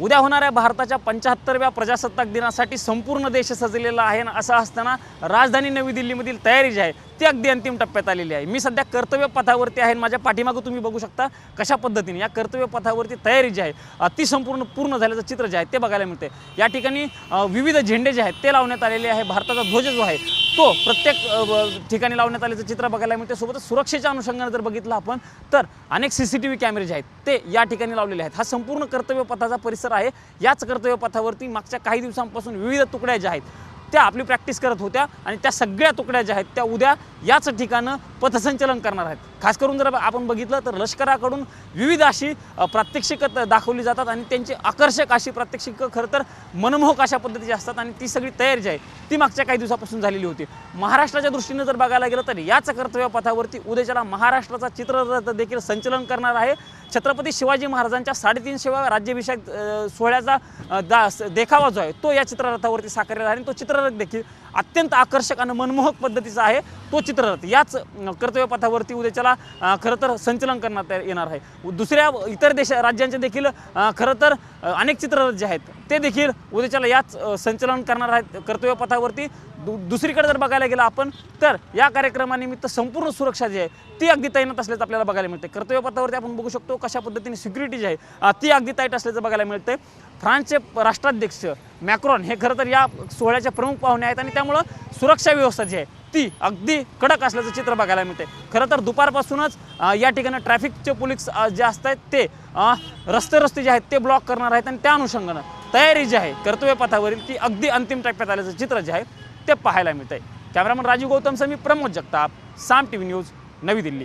उद्या होणाऱ्या भारताच्या पंच्याहत्तरव्या प्रजासत्ताक दिनासाठी संपूर्ण देश सजलेला आहे. असं असताना राजधानी नवी दिल्लीमधील तयारी जी आहे ती अगदी अंतिम टप्प्यात आलेली आहे. मी सध्या कर्तव्य पथावरती आहे आणि माझ्या पाठीमागं तुम्ही बघू शकता कशा पद्धतीने या कर्तव्य पथावरती तयारी जी आहे ती संपूर्ण पूर्ण झाल्याचं चित्र जे आहे ते बघायला मिळते या ठिकाणी विविध झेंडे जे आहेत ते लावण्यात आलेले आहे. भारताचा ध्वज जो आहे तो प्रत्येक ठिकाणी लावण्यात आल्याचं चित्र बघायला मिळते सोबतच सुरक्षेच्या अनुषंगाने जर बघितलं आपण तर अनेक सी सी टी व्ही कॅमेरे जे आहेत ते या ठिकाणी लावलेले आहेत. हा संपूर्ण कर्तव्य पथाचा परिसर आहे. याच कर्तव्य पथावरती मागच्या काही दिवसांपासून विविध तुकड्या ज्या आहेत त्या आपली प्रॅक्टिस करत होत्या आणि त्या सगळ्या तुकड्या ज्या आहेत त्या उद्या याच ठिकाणं पथसंचलन करणार आहेत. खास करून जर आपण बघितलं तर लष्कराकडून विविध अशी प्रात्यक्षिकं त- दाखवली जातात आणि त्यांची आकर्षक अशी प्रात्यक्षिकं खरं तर मनमोहक अशा पद्धतीची असतात आणि ती सगळी तयारी जी आहे ती मागच्या काही दिवसापासून झालेली होती. महाराष्ट्राच्या दृष्टीनं जर बघायला गेलं तर याच कर्तव्य पथावरती उद्याच्याला महाराष्ट्राचा चित्ररथ देखील संचलन करणार आहे. छत्रपती शिवाजी महाराजांच्या साडेतीनशेव्या राज्याभिषेक सोहळ्याचा दा देखावा जो आहे तो या चित्ररथावरती साकारलेला आहे आणि तो चित्ररथ देखील अत्यंत आकर्षक आणि मनमोहक पद्धतीचा आहे. तो चित्ररथ याच कर्तव्यपथावरती उद्याच्याला खरं तर संचलन करण्यात येणार आहे. दुसऱ्या इतर देश राज्यांचे देखील खरं तर अनेक चित्ररथ जे आहेत ते देखील उद्याच्याला याच संचलन करणार आहेत कर्तव्यपथावरती दु दुसरीकडे जर बघायला गेलं आपण तर या कार्यक्रमानिमित्त संपूर्ण सुरक्षा जी आहे ती अगदी तैनात असल्याचं आपल्याला बघायला मिळते कर्तव्यपथावरती आपण बघू शकतो कशा पद्धतीने सिक्युरिटी जी आहे ती अगदी ताईट असल्याचं बघायला मिळते फ्रान्सचे राष्ट्राध्यक्ष मॅक्रॉन हे खरं तर या सोहळ्याचे प्रमुख पाहुणे आहेत आणि त्यामुळं सुरक्षा व्यवस्था जी आहे ती अगदी कडक असल्याचं चित्र बघायला मिळते खरं तर दुपारपासूनच या ठिकाणी ट्रॅफिकचे पोलीस जे जे असतात ते रस्ते रस्ते जे आहेत ते ब्लॉक करणार आहेत आणि त्या अनुषंगानं तयारी जी आहे कर्तव्य पथावरील ती अगदी अंतिम टप्प्यात आल्याचं चित्र जे आहे ते पाहायला मिळतंय. कॅमेरामन राजीव गौतम मी Pramod Jagtap Saam T V news नवी दिल्ली.